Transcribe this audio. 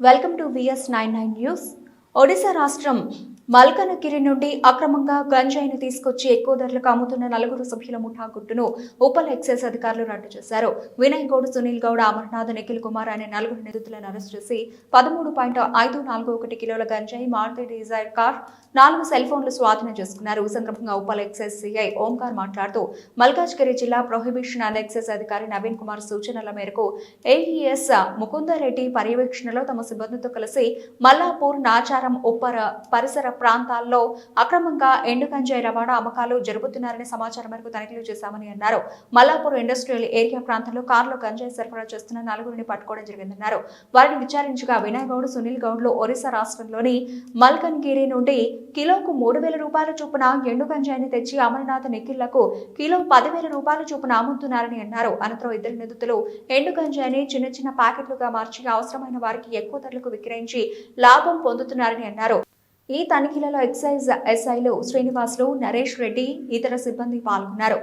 welcome to VS nine nine news Odisha రాష్ట్రం మల్కనగిరి నుండి అక్రమంగా గంజాయిని తీసుకొచ్చి ఎక్కువ ధరలకు అమ్ముతున్న నలుగురు సభ్యుల ముఠా గుట్టును ఉపల్ ఎక్సైజ్ అధికారులు రద్దు చేశారు. వినయ్ గౌడ్ సునీల్ గౌడ్ అమర్నాథ్ నిఖిల్ కుమార్ అనే నలుగురు నిందితులను అరెస్ట్ చేసి పదమూడు పాయింట్ ఐదు నాలుగు ఒకటి కిలోల గంజాయి మారుతి డిజైర్ కార్ నాలుగు సెల్ ఫోన్లు స్వాధీనం చేసుకున్నారు. ఈ సందర్భంగా ఉపల్ ఎక్సైజ్ సిఐ ఓంకార్ మాట్లాడుతూ మల్కాజ్గిరి జిల్లా ప్రొహిబిషన్ అండ్ ఎక్సైజ్ అధికారి నవీన్ కుమార్ సూచనల మేరకు ఏఈఎస్ ముకుందరెడ్డి పర్యవేక్షణలో తమ సిబ్బందితో కలిసి మల్లాపూర్ నాచారం ఉప్పర పరిసర ప్రాంతాల్లో అక్రమంగా ఎండు గంజాయి రవాణా అమ్మకాలు జరుగుతున్నారని సమాచారం మేరకు తనిఖీలు చేశామని అన్నారు. మల్లాపూర్ ఇండస్ట్రియల్ ఏరియా ప్రాంతంలో కారులో గంజాయి సరఫరా చేస్తున్న నలుగురిని పట్టుకోవడం జరిగిందన్నారు. వారిని విచారించగా వినయ్ గౌడ్ సునీల్ గౌడ్లు ఒరిస్సా రాష్ట్రంలోని మల్కన్గిరి నుండి కిలోకు మూడు వేల రూపాయల చొప్పున ఎండు గంజాయిని తెచ్చి అమర్నాథ్ నిఖిల్లకు కిలో పదివేల రూపాయల చొప్పున అమ్ముతున్నారని అన్నారు. అనంతరం ఇద్దరు నిందితులు ఎండు గంజాయిని చిన్న చిన్న ప్యాకెట్లుగా మార్చి అవసరమైన వారికి ఎక్కువ ధరలకు విక్రయించి లాభం పొందుతున్నారని అన్నారు. ఈ తనిఖీలలో ఎక్సైజ్ ఎస్ఐలు శ్రీనివాసులు నరేష్ రెడ్డి ఇతర సిబ్బంది పాల్గొన్నారు.